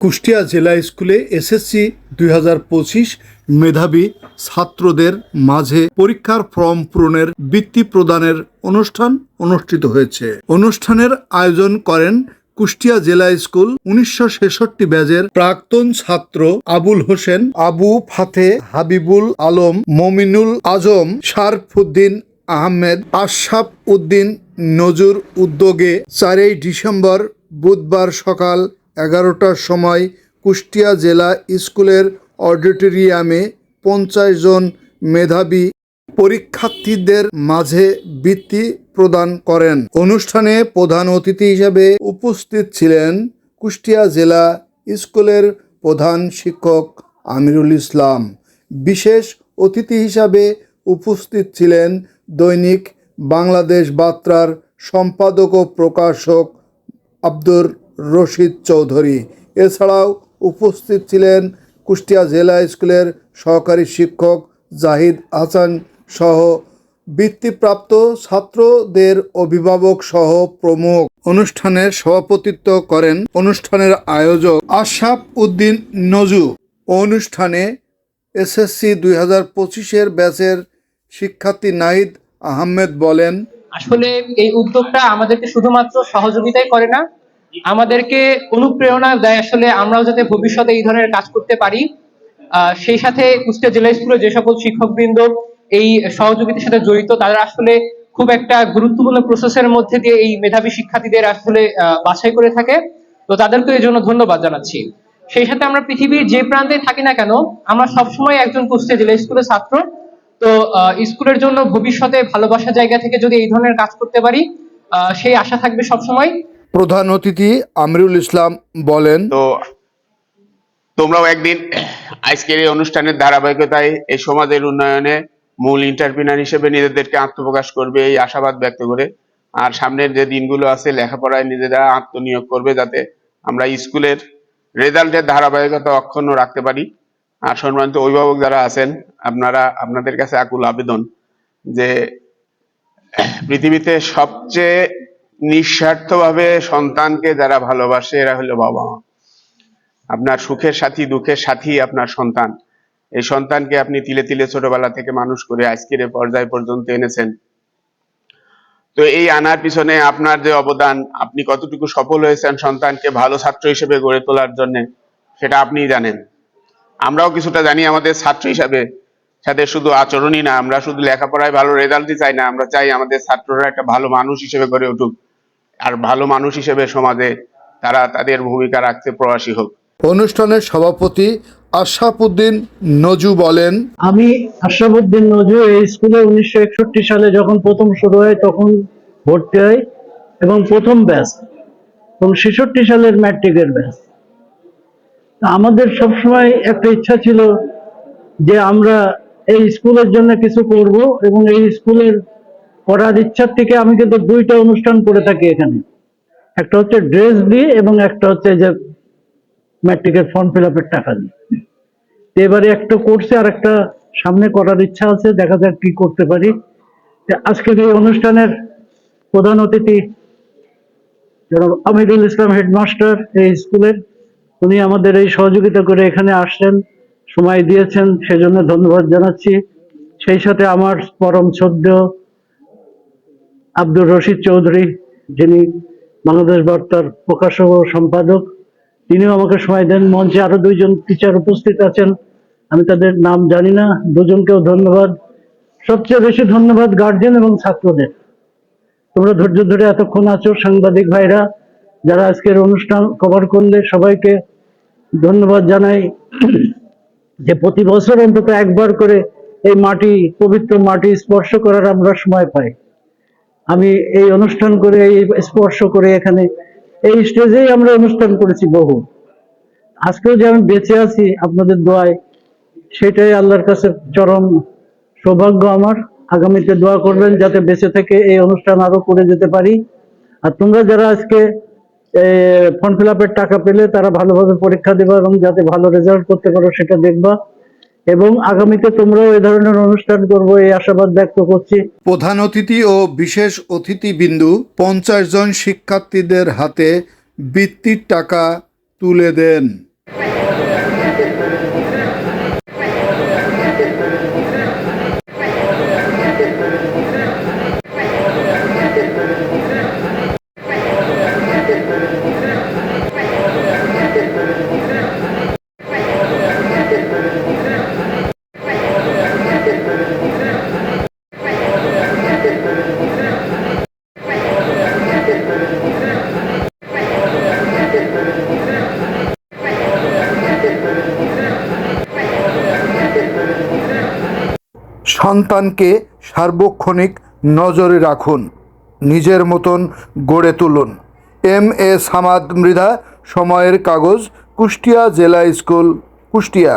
কুষ্টিয়া জেলা স্কুলে এসএসসি দুই হাজার পঁচিশ মেধাবী ছাত্রদের মাঝে পরীক্ষার ফর্ম পূরণের বৃত্তি প্রদানের অনুষ্ঠান অনুষ্ঠিত হয়েছে। অনুষ্ঠানের আয়োজন করেন কুষ্টিয়া জেলা স্কুল উনিশশো ছেষট্টি ব্যাজের প্রাক্তন ছাত্র আবুল হোসেন, আবু ফাতে হাবিবুল আলম, মমিনুল আজম, শারফুদ্দিন আহমেদ, আশরাফ উদ্দিন নজুর উদ্যোগে চারই ডিসেম্বর বুধবার সকাল এগারোটার সময় কুষ্টিয়া জেলা স্কুলের অডিটোরিয়ামে পঞ্চাশ জন মেধাবী পরীক্ষার্থীদের মাঝে বৃত্তি প্রদান করেন। অনুষ্ঠানে প্রধান অতিথি হিসেবে উপস্থিত ছিলেন কুষ্টিয়া জেলা স্কুলের প্রধান শিক্ষক আমিরুল ইসলাম। বিশেষ অতিথি হিসাবে উপস্থিত ছিলেন দৈনিক বাংলাদেশ বার্তার সম্পাদক ও প্রকাশক আব্দুর রশিদ চৌধুরী। এছাড়াও উপস্থিত ছিলেন কুষ্টিয়া জেলা স্কুলের সহকারী শিক্ষক জাহিদ হাসান সহ বৃত্তিপ্রাপ্ত ছাত্রদের অভিভাবক সহ প্রমুখ। অনুষ্ঠানের সভাপতিত্ব করেন অনুষ্ঠানের আয়োজক আশরাফ উদ্দিন নজু। অনুষ্ঠানে এসএসসি দুই হাজার পঁচিশের ব্যাচের শিক্ষার্থী নাহিদ আহমেদ বলেন, আসলে এই উদ্যোগটা আমাদেরকে শুধুমাত্র সহযোগিতাই করে না আমাদেরকে অনুপ্রেরণা দেয় আসলে আমরাও যাতে ভবিষ্যতে এই ধরনের কাজ করতে পারি। সেই সাথে কুষ্টিয়া জেলা স্কুলের যে সকল শিক্ষকবৃন্দ এই সহযোগিতার সাথে জড়িত, তারা আসলে খুব একটা গুরুত্বপূর্ণ প্রসেসের মধ্যে দিয়ে এই মেধাবী শিক্ষার্থীদের আসলে বাছাই করে থাকে। তো তাদেরকে এই জন্য ধন্যবাদ জানাচ্ছি। সেই সাথে আমরা পৃথিবীর যে প্রান্তে থাকি না কেন, আমরা সবসময় একজন কুষ্টিয়া জেলা স্কুলের ছাত্র। তো স্কুলের জন্য ভবিষ্যতে ভালোবাসা জায়গা থেকে যদি এই ধরনের কাজ করতে পারি সেই আশা থাকবে সবসময়। প্রধান অতিথি আমিরুল ইসলাম বলেন, তো তোমরাও একদিন আজকের এই অনুষ্ঠানের ধারাবাহিকতায় এই সমাজের উন্নয়নে মূল ইন্টারপ্রিনার হিসেবে নিজেদেরকে আত্মপ্রকাশ করবে এই আশাবাদ ব্যক্ত করে। আর সামনের যে দিনগুলো আছে, লেখাপড়ায় নিজেরা আত্মনিয়োগ করবে যাতে আমরা স্কুলের রেজাল্টের ধারাবাহিকতা অক্ষুণ্ণ রাখতে পারি। আর সম্মানিত অভিভাবক যারা আছেন, আপনারা, আপনাদের কাছে আকুল আবেদন যে পৃথিবীতে সবচেয়ে নিঃস্বার্থভাবে সন্তানকে যারা ভালোবাসে, এরা হলো বাবা মা। আপনার সুখের সাথী, দুঃখের সাথী আপনার সন্তান। এই সন্তানকে আপনি তিলে তিলে ছোটবেলা থেকে মানুষ করে আজকের পর্যায় পর্যন্ত এনেছেন। তো এই আনার পিছনে আপনার যে অবদান, আপনি কতটুকু সফল হয়েছেন সন্তানকে ভালো ছাত্র হিসেবে গড়ে তোলার জন্য, সেটা আপনিই জানেন। আমরাও কিছুটা জানি আমাদের ছাত্র হিসাবে, সাথে শুধু আচরণই না, আমরা শুধু লেখাপড়ায় ভালো রেজাল্টই চাই না, আমরা চাই আমাদের ছাত্ররা একটা ভালো মানুষ হিসেবে গড়ে উঠুক। আর ভালো মানুষ হিসেবে সমাজে তারা তাদের ভূমিকা রাখতে প্রবাসী হোক। অনুষ্ঠানের সভাপতি আশরাফুদ্দিন নজু বলেন আমি আশরাফুদ্দিন নজু এই স্কুলে উনিশশো একষট্টি সালে যখন প্রথম শুরু হয় তখন ভর্তি হয় এবং প্রথম ব্যাচ এবং ছেষট্টি সালের ম্যাট্রিকের ব্যাচ। তা আমাদের সবসময় একটা ইচ্ছা ছিল যে আমরা এই স্কুলের জন্য কিছু করব এবং এই স্কুলের করার ইচ্ছার থেকে আমি কিন্তু দুইটা অনুষ্ঠান করে থাকি এখানে। একটা হচ্ছে ড্রেস দিয়ে এবং একটা হচ্ছে যে ম্যাট্রিকের ফর্ম ফিল আপের টাকা দিয়ে এবারে একটা করছে আর একটা সামনে করার ইচ্ছা আছে, দেখা যাক কি করতে পারি। আজকের এই অনুষ্ঠানের প্রধান অতিথি আমিরুল ইসলাম হেডমাস্টার এই স্কুলের। উনি আমাদের এই সহযোগিতা করে এখানে আসছেন, সময় দিয়েছেন, সেজন্য ধন্যবাদ জানাচ্ছি। সেই সাথে আমার পরম শ্রদ্ধ আব্দুর রশিদ চৌধুরী, যিনি বাংলাদেশ বার্তার প্রকাশক ও সম্পাদক, তিনিও আমাকে সময় দেন। মঞ্চে আরও দুইজন টিচার উপস্থিত আছেন। আমি তাদের নাম জানি না, দুজনকেও ধন্যবাদ। সবচেয়ে বেশি ধন্যবাদ গার্জেন এবং ছাত্রদের। তোমরা ধৈর্য ধরে এতক্ষণ আছো, সাংবাদিক ভাইরা, যারা আজকের অনুষ্ঠান কভার করলে সবাইকে ধন্যবাদ জানাই। যে প্রতি বছর অন্তত একবার করে এই মাটি, পবিত্র মাটি স্পর্শ করার আমরা সময় পাই। আমি এই অনুষ্ঠান করে, এই স্পর্শ করে এখানে, এই স্টেজেই আমরা অনুষ্ঠান করেছি বহু। আজকেও যে আমি বেঁচে আছি আপনাদের দোয়ায়, সেটাই আল্লাহর কাছে চরম সৌভাগ্য আমার। আগামীতে দোয়া করবেন যাতে বেঁচে থেকে এই অনুষ্ঠান আরও করে যেতে পারি। আর তোমরা যারা আজকে ফর্ম ফিল টাকা পেলে তারা ভালোভাবে পরীক্ষা দেবা এবং যাতে ভালো রেজাল্ট করতে পারো সেটা দেখবা। এবং আগামীতে তোমরাও এই ধরনের অনুষ্ঠান করব, এই আশাবাদ ব্যক্ত করছি। প্রধান অতিথি ও বিশেষ অতিথি বিন্দু পঞ্চাশ জন শিক্ষার্থীদের হাতে বৃত্তির টাকা তুলে দেন। সন্তানকে সার্বক্ষণিক নজরে রাখুন, নিজের মতন গড়ে তুলুন। এম এ সামাদ মৃধা, সময়ের কাগজ, কুষ্টিয়া জেলা স্কুল, কুষ্টিয়া।